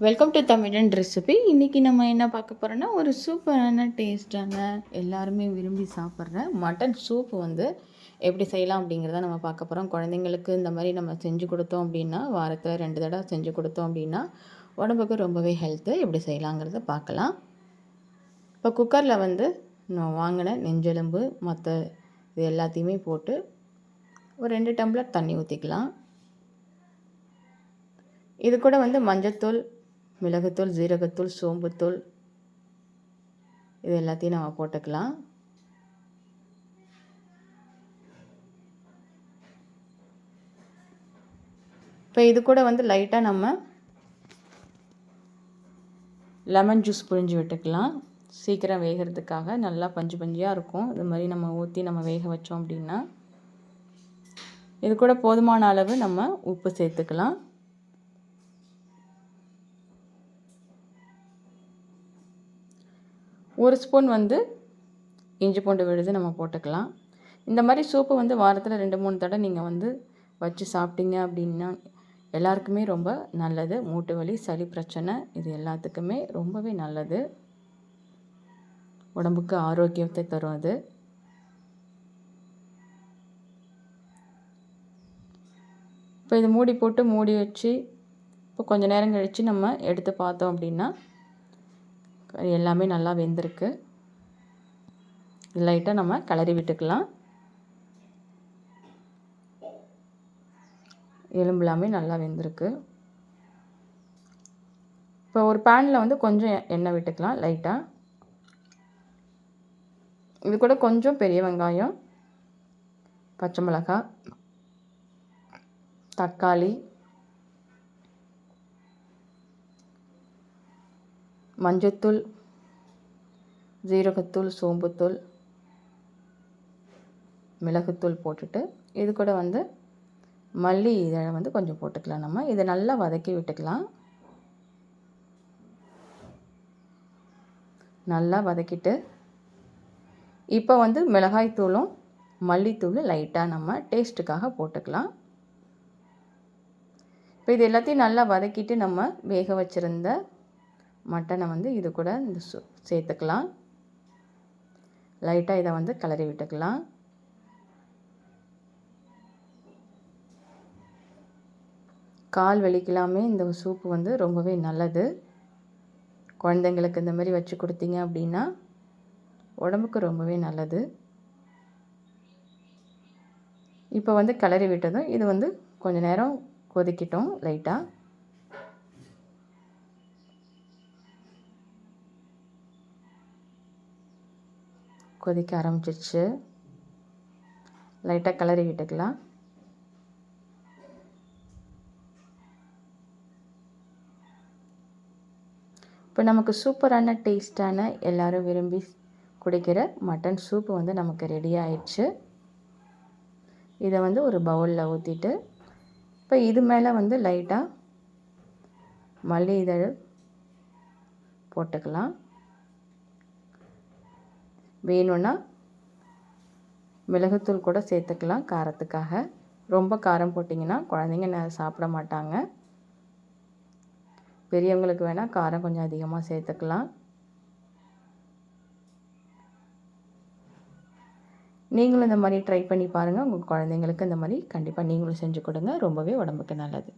Welcome to தமிழன் recipe இன்றைக்கி நம்ம என்ன பார்க்க போகிறோன்னா ஒரு சூப்பரான டேஸ்டான எல்லாருமே விரும்பி சாப்பிட்ற மட்டன் சூப் வந்து எப்படி செய்யலாம் அப்படிங்கிறத நம்ம பார்க்க போகிறோம் குழந்தைங்களுக்கு இந்த மாதிரி நம்ம செஞ்சு கொடுத்தோம் அப்படின்னா வாரத்தில் ரெண்டு தடவை செஞ்சு கொடுத்தோம் அப்படின்னா உடம்புக்கு ரொம்பவே ஹெல்த்து எப்படி செய்யலாங்கிறத பார்க்கலாம். இப்போ குக்கரில் வந்து நான் வாங்கின நெஞ்செலும்பு மற்ற இது எல்லாத்தையுமே போட்டு ஒரு ரெண்டு டம்ளர் தண்ணி ஊற்றிக்கலாம் இது கூட வந்து மஞ்சத்தூள் மிளகுத்தூள் ஜீரகத்தூள் சோம்புத்தூள் இது எல்லாத்தையும் நம்ம போட்டுக்கலாம். இப்போ இது கூட வந்து லைட்டாக நம்ம லெமன் ஜூஸ் புழிஞ்சு விட்டுக்கலாம். சீக்கிரம் வேகிறதுக்காக நல்லா பஞ்சு பஞ்சியாக இருக்கும். இது மாதிரி நம்ம ஊற்றி நம்ம வேக வச்சோம் அப்படின்னா இது கூட போதுமான அளவு நம்ம உப்பு சேர்த்துக்கலாம். ஒரு ஸ்பூன் வந்து இஞ்சி பூண்டு விழுது நம்ம போட்டுக்கலாம். இந்த மாதிரி சூப்பு வந்து வாரத்தில் ரெண்டு மூணு தடவை நீங்கள் வந்து வச்சு சாப்பிட்டீங்க அப்படின்னா எல்லாருக்குமே ரொம்ப நல்லது. மூட்டு வலி சளி பிரச்சனை இது எல்லாத்துக்குமே ரொம்பவே நல்லது. உடம்புக்கு ஆரோக்கியத்தை தரும் அது. இப்போ இது மூடி போட்டு மூடி வச்சு இப்போ கொஞ்சம் நேரம் கழித்து நம்ம எடுத்து பார்த்தோம் அப்படின்னா எல்லாமே நல்லா வெந்திருக்கு. லைட்டாக நம்ம கிளறி விட்டுக்கலாம். எலும்பு எல்லாமே நல்லா வெந்திருக்கு. இப்போ ஒரு பேனில் வந்து கொஞ்சம் எண்ணெய் விட்டுக்கலாம் லைட்டாக இது கூட கொஞ்சம் பெரிய வெங்காயம் பச்சை மிளகாய் தக்காளி மஞ்சத்தூள் ஜீரகத்தூள் சோம்புத்தூள் மிளகுத்தூள் போட்டுட்டு இது கூட வந்து மல்லி இதை வந்து கொஞ்சம் போட்டுக்கலாம் நம்ம. இதை நல்லா வதக்கி விட்டுக்கலாம். நல்லா வதக்கிட்டு இப்போ வந்து மிளகாய்த்தூளும் மல்லித்தூள் லைட்டாக நம்ம டேஸ்ட்டுக்காக போட்டுக்கலாம். இப்போ இது எல்லாத்தையும் நல்லா வதக்கிட்டு நம்ம வேக வச்சுருந்த மட்டனை வந்து இது கூட இந்த சேர்த்துக்கலாம். லைட்டாக இதை வந்து கிளறி விட்டுக்கலாம். கால் வலிக்கலாமே இந்த சூப்பு வந்து ரொம்பவே நல்லது. குழந்தைங்களுக்கு இந்த மாதிரி வச்சு கொடுத்தீங்க அப்படின்னா உடம்புக்கு ரொம்பவே நல்லது. இப்போ வந்து கிளறி விட்டதும் இது வந்து கொஞ்சம் நேரம் கொதிக்கிட்டோம் லைட்டாக கொதிக்க ஆரம்பிச்சிருச்சு. லைட்டாக கிளறி விட்டுக்கலாம். இப்போ நமக்கு சூப்பரான டேஸ்டான எல்லோரும் விரும்பி குடிக்கிற மட்டன் சூப்பு வந்து நமக்கு ரெடி ஆயிடுச்சு. இதை வந்து ஒரு பவுலில் ஊற்றிட்டு இப்போ இது மேலே வந்து லைட்டாக மல்லி இதழ் போட்டுக்கலாம். வேணும்னா மிளகுத்தூள் கூட சேர்த்துக்கலாம் காரத்துக்காக. ரொம்ப காரம் போட்டிங்கன்னா குழந்தைங்க சாப்பிட மாட்டாங்க. பெரியவங்களுக்கு வேணால் காரம் கொஞ்சம் அதிகமாக சேர்த்துக்கலாம். நீங்களும் இந்த மாதிரி ட்ரை பண்ணி பாருங்கள் உங்கள் குழந்தைங்களுக்கு இந்த மாதிரி கண்டிப்பாக நீங்களும் செஞ்சு கொடுங்க. ரொம்பவே உடம்புக்கு நல்லது.